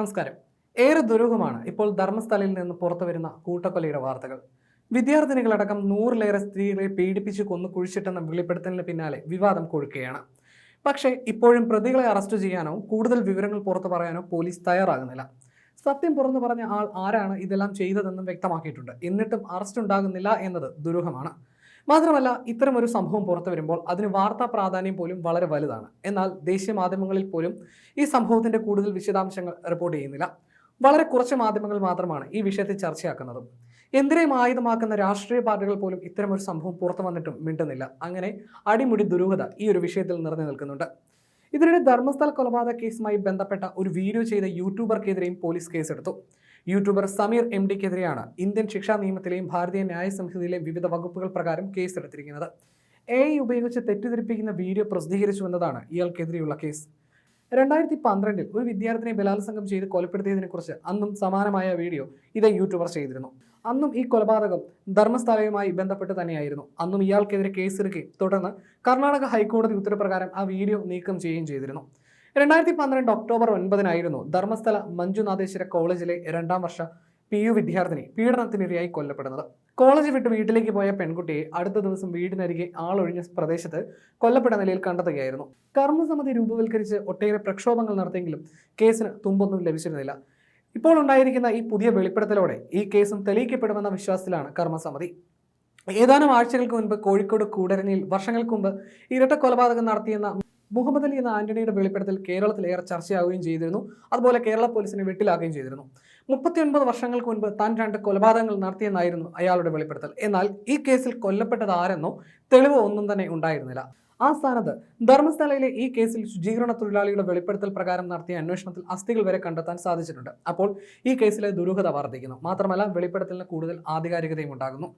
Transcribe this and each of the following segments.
നമസ്കാരം. ഏറെ ദുരൂഹമാണ് ഇപ്പോൾ ധർമ്മസ്ഥലയിൽ നിന്ന് പുറത്തു വരുന്ന കൂട്ടക്കൊലയുടെ വാർത്തകൾ. വിദ്യാർത്ഥിനികളടക്കം നൂറിലേറെ സ്ത്രീകളെ പീഡിപ്പിച്ച് കൊന്നു കുഴിച്ചിട്ടെന്ന വെളിപ്പെടുത്തലിന് പിന്നാലെ വിവാദം കൊഴുക്കുകയാണ്. പക്ഷേ ഇപ്പോഴും പ്രതികളെ അറസ്റ്റ് ചെയ്യാനോ കൂടുതൽ വിവരങ്ങൾ പുറത്തു പറയാനോ പോലീസ് തയ്യാറാകുന്നില്ല. സത്യം പുറത്തു പറഞ്ഞ ആൾ ആരാണ് ഇതെല്ലാം ചെയ്തതെന്നും വ്യക്തമാക്കിയിട്ടുണ്ട്. എന്നിട്ടും അറസ്റ്റ് ഉണ്ടാകുന്നില്ല എന്നത് ദുരൂഹമാണ്. മാത്രമല്ല ഇത്തരം ഒരു സംഭവം പുറത്തു വരുമ്പോൾ അതിന് വാർത്താ പ്രാധാന്യം പോലും വളരെ വലുതാണ്. എന്നാൽ ദേശീയ മാധ്യമങ്ങളിൽ പോലും ഈ സംഭവത്തിന്റെ കൂടുതൽ വിശദാംശങ്ങൾ റിപ്പോർട്ട് ചെയ്യുന്നില്ല. വളരെ കുറച്ച് മാധ്യമങ്ങൾ മാത്രമാണ് ഈ വിഷയത്തെ ചർച്ചയാക്കുന്നതും. എന്തിനേയും ആയുധമാക്കുന്ന രാഷ്ട്രീയ പാർട്ടികൾ പോലും ഇത്തരം ഒരു സംഭവം പുറത്തു വന്നിട്ടും മിണ്ടുന്നില്ല. അങ്ങനെ അടിമുടി ദുരൂഹത ഈ ഒരു വിഷയത്തിൽ നിറഞ്ഞു നിൽക്കുന്നുണ്ട്. ഇതിനിടെ ധർമ്മസ്ഥല കൊലപാതക കേസുമായി ബന്ധപ്പെട്ട ഒരു വീഡിയോ ചെയ്ത യൂട്യൂബർക്കെതിരെയും പോലീസ് കേസെടുത്തു. യൂട്യൂബർ സമീർ എം ഡിക്കെതിരെയാണ് ഇന്ത്യൻ ശിക്ഷാ നിയമത്തിലെയും ഭാരതീയ ന്യായ സംഹിതയിലെയും വിവിധ വകുപ്പുകൾ പ്രകാരം കേസെടുത്തിരിക്കുന്നത്. എ ഐ ഉപയോഗിച്ച് തെറ്റിദ്ധരിപ്പിക്കുന്ന വീഡിയോ പ്രസിദ്ധീകരിച്ചു എന്നതാണ് ഇയാൾക്കെതിരെയുള്ള കേസ്. രണ്ടായിരത്തി പന്ത്രണ്ടിൽ ഒരു വിദ്യാർത്ഥിനെ ബലാത്സംഗം ചെയ്ത് കൊലപ്പെടുത്തിയതിനെക്കുറിച്ച് അന്നും സമാനമായ വീഡിയോ ഇതേ യൂട്യൂബർ ചെയ്തിരുന്നു. അന്നും ഈ കൊലപാതകം ധർമ്മസ്ഥലയുമായി ബന്ധപ്പെട്ട് തന്നെയായിരുന്നു. അന്നും ഇയാൾക്കെതിരെ കേസെടുക്കുകയും തുടർന്ന് കർണാടക ഹൈക്കോടതി ഉത്തരപ്രകാരം ആ വീഡിയോ നീക്കം ചെയ്യുകയും ചെയ്തിരുന്നു. രണ്ടായിരത്തി പന്ത്രണ്ട് ഒക്ടോബർ ഒൻപതിനായിരുന്നു ധർമ്മസ്ഥല മഞ്ജുനാഥേശ്വര കോളേജിലെ രണ്ടാം വർഷ പി യു വിദ്യാർത്ഥിനി പീഡനത്തിനിരയായി കൊല്ലപ്പെടുന്നത്. കോളേജ് വിട്ട് വീട്ടിലേക്ക് പോയ പെൺകുട്ടിയെ അടുത്ത ദിവസം വീടിനരികെ ആളൊഴിഞ്ഞ പ്രദേശത്ത് കൊല്ലപ്പെട്ട നിലയിൽ കണ്ടെത്തുകയായിരുന്നു. കർമ്മസമിതി രൂപവൽക്കരിച്ച് ഒട്ടേറെ പ്രക്ഷോഭങ്ങൾ നടത്തിയെങ്കിലും കേസിന് തുമ്പൊന്നും ലഭിച്ചിരുന്നില്ല. ഇപ്പോൾ ഉണ്ടായിരിക്കുന്ന ഈ പുതിയ വെളിപ്പെടുത്തലോടെ ഈ കേസും തെളിയിക്കപ്പെടുമെന്ന വിശ്വാസത്തിലാണ് കർമ്മസമിതി. ഏതാനും ആഴ്ചകൾക്ക് മുൻപ് കോഴിക്കോട് കൂടരനിൽ വർഷങ്ങൾക്ക് മുമ്പ് ഇരട്ട കൊലപാതകം നടത്തിയെന്ന മുഹമ്മദ് അലി എന്ന ആന്റണിയുടെ വെളിപ്പെടുത്തൽ കേരളത്തിൽ ഏറെ ചർച്ചയാവുകയും ചെയ്തിരുന്നു. അതുപോലെ കേരള പോലീസിനെ വെട്ടിലാക്കുകയും ചെയ്തിരുന്നു. മുപ്പത്തിയൊൻപത് വർഷങ്ങൾക്ക് മുൻപ് താൻ രണ്ട് കൊലപാതകങ്ങൾ നടത്തിയെന്നായിരുന്നു അയാളുടെ വെളിപ്പെടുത്തൽ. എന്നാൽ ഈ കേസിൽ കൊല്ലപ്പെട്ടത് ആരെന്നോ തെളിവ് ഒന്നും തന്നെ ഉണ്ടായിരുന്നില്ല. ആ സ്ഥാനത്ത് ധർമ്മസ്ഥലയിലെ ഈ കേസിൽ ശുചീകരണ തൊഴിലാളിയുടെ വെളിപ്പെടുത്തൽ പ്രകാരം നടത്തിയ അന്വേഷണത്തിൽ അസ്ഥികൾ വരെ കണ്ടെത്താൻ സാധിച്ചിട്ടുണ്ട്. അപ്പോൾ ഈ കേസിലെ ദുരൂഹത വർദ്ധിക്കുന്നു. മാത്രമല്ല വെളിപ്പെടുത്തലിന് കൂടുതൽ ആധികാരികതയും ഉണ്ടാകുന്നു.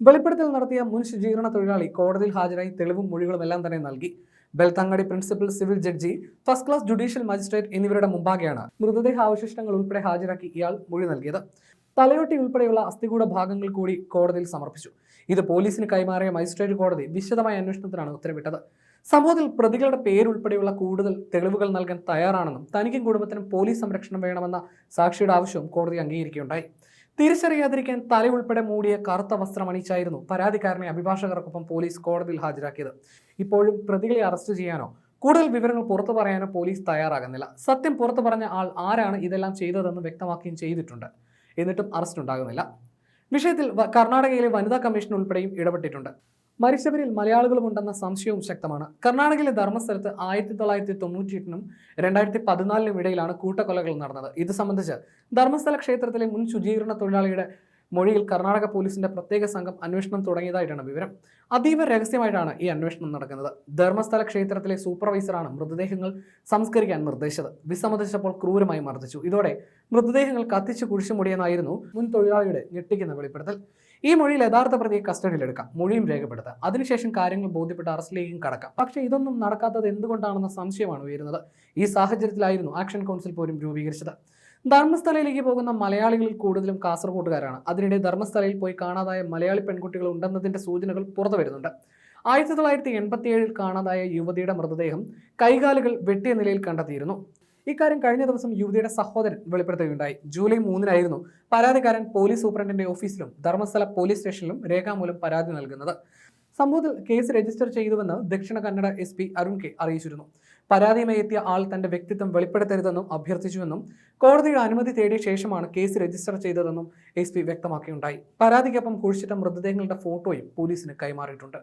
വെളിപ്പെടുത്തൽ നടത്തിയ മുൻ ശുചീകരണ തൊഴിലാളി കോടതിയിൽ ഹാജരായി തെളിവും മൊഴികളും എല്ലാം തന്നെ നൽകി. Belthangady principal civil judge first class judicial magistrate എന്നിവരുടെ മുമ്പാകെയാണ് മൃതദേഹ അവശിഷ്ടങ്ങൾ ഉൾപ്പെടെ ഹാജരാക്കി ഇയാൾ മൊഴി നൽകിയത്. തലയോട്ടി ഉൾപ്പെടെയുള്ള അസ്ഥികൂട ഭാഗങ്ങൾ കൂടി കോടതിയിൽ സമർപ്പിച്ചു. ഇത് പോലീസിന് കൈമാറിയ മജിസ്ട്രേറ്റ് കോടതി വിശദമായ അന്വേഷണത്തിനാണ് ഉത്തരവിട്ടത്. സംഭവത്തിൽ പ്രതികളുടെ പേരുൾപ്പെടെയുള്ള കൂടുതൽ തെളിവുകൾ നൽകാൻ തയ്യാറാണെന്നും തനിക്കും കുടുംബത്തിനും പോലീസ് സംരക്ഷണം വേണമെന്ന സാക്ഷിയുടെ ആവശ്യവും കോടതി അംഗീകരിക്കുകയുണ്ടായി. തിരിച്ചറിയാതിരിക്കാൻ തല ഉൾപ്പെടെ മൂടിയ കറുത്ത വസ്ത്രം അണിയിച്ചായിരുന്നു പരാതിക്കാരനെ അഭിഭാഷകർക്കൊപ്പം പോലീസ് കോടതിയിൽ ഹാജരാക്കിയത്. ഇപ്പോഴും പ്രതികളെ അറസ്റ്റ് ചെയ്യാനോ കൂടുതൽ വിവരങ്ങൾ പുറത്തു പറയാനോ പോലീസ് തയ്യാറാകുന്നില്ല. സത്യം പുറത്തു പറഞ്ഞ ആൾ ആരാണ് ഇതെല്ലാം ചെയ്തതെന്ന് വ്യക്തമാക്കുകയും ചെയ്തിട്ടുണ്ട്. എന്നിട്ടും അറസ്റ്റ് ഉണ്ടാകുന്നില്ല. വിഷയത്തിൽ കർണാടകയിലെ വനിതാ കമ്മീഷൻ ഉൾപ്പെടെയും ഇടപെട്ടിട്ടുണ്ട്. മരിച്ചവരിൽ മലയാളികളും ഉണ്ടെന്ന സംശയവും ശക്തമാണ്. കർണാടകയിലെ ധർമ്മസ്ഥലത്ത് ആയിരത്തി തൊള്ളായിരത്തി തൊണ്ണൂറ്റി എട്ടിനും രണ്ടായിരത്തി പതിനാലിനും ഇടയിലാണ് കൂട്ടക്കൊലകൾ നടന്നത്. ഇത് സംബന്ധിച്ച് ധർമ്മസ്ഥല ക്ഷേത്രത്തിലെ മുൻ ശുചീകരണ തൊഴിലാളിയുടെ മൊഴിയിൽ കർണാടക പോലീസിന്റെ പ്രത്യേക സംഘം അന്വേഷണം തുടങ്ങിയതായിട്ടാണ് വിവരം. അതീവ രഹസ്യമായിട്ടാണ് ഈ അന്വേഷണം നടക്കുന്നത്. ധർമ്മസ്ഥല ക്ഷേത്രത്തിലെ സൂപ്പർവൈസറാണ് മൃതദേഹങ്ങൾ സംസ്കരിക്കാൻ നിർദ്ദേശിച്ചത്. വിസമ്മതിച്ചപ്പോൾ ക്രൂരമായി മർദ്ദിച്ചു. ഇതോടെ മൃതദേഹങ്ങൾ കത്തിച്ചു മുടിയെന്നായിരുന്നു മുൻ തൊഴിലാളിയുടെ ഞെട്ടിക്കുന്ന വെളിപ്പെടുത്തൽ. ഈ മൊഴിയിൽ യഥാർത്ഥ പ്രതിയെ കസ്റ്റഡിയിലെടുക്കാം. മൊഴിയും രേഖപ്പെടുത്താം. അതിനുശേഷം കാര്യങ്ങൾ ബോധ്യപ്പെട്ട് അറസ്റ്റിലേക്കും കടക്കാം. പക്ഷേ ഇതൊന്നും നടക്കാത്തത് എന്തുകൊണ്ടാണെന്ന സംശയമാണ് ഉയരുന്നത്. ഈ സാഹചര്യത്തിലായിരുന്നു ആക്ഷൻ കൗൺസിൽ പോലും രൂപീകരിച്ചത്. ധർമ്മസ്ഥലയിലേക്ക് പോകുന്ന മലയാളികളിൽ കൂടുതലും കാസർഗോഡുകാരാണ്. അതിനിടെ ധർമ്മസ്ഥലയിൽ പോയി കാണാതായ മലയാളി പെൺകുട്ടികൾ ഉണ്ടെന്നതിന്റെ സൂചനകൾ പുറത്തു വരുന്നുണ്ട്. ആയിരത്തി തൊള്ളായിരത്തി എൺപത്തിയേഴിൽ കാണാതായ യുവതിയുടെ മൃതദേഹം കൈകാലുകൾ വെട്ടിയ നിലയിൽ കണ്ടെത്തിയിരുന്നു. ഇക്കാര്യം കഴിഞ്ഞ ദിവസം യുവതിയുടെ സഹോദരൻ വെളിപ്പെടുത്തുകയുണ്ടായി. ജൂലൈ മൂന്നിനായിരുന്നു പരാതിക്കാരൻ പോലീസ് സൂപ്രണ്ടിന്റെ ഓഫീസിലും ധർമ്മസ്ഥല പോലീസ് സ്റ്റേഷനിലും രേഖാമൂലം പരാതി നൽകുന്നത്. സംഭവത്തിൽ കേസ് രജിസ്റ്റർ ചെയ്തുവെന്ന് Dakshina Kannada S P Arun K അറിയിച്ചിരുന്നു. പരാതിയുമായി എത്തിയ ആൾ തന്റെ വ്യക്തിത്വം വെളിപ്പെടുത്തരുതെന്നും അഭ്യർത്ഥിച്ചുവെന്നും കോടതിയുടെ അനുമതി തേടിയ ശേഷമാണ് കേസ് രജിസ്റ്റർ ചെയ്തതെന്നും എസ് പി വ്യക്തമാക്കിയുണ്ടായി. പരാതിക്കൊപ്പം കുഴിച്ചിട്ട മൃതദേഹങ്ങളുടെ ഫോട്ടോയും പോലീസിന് കൈമാറിയിട്ടുണ്ട്.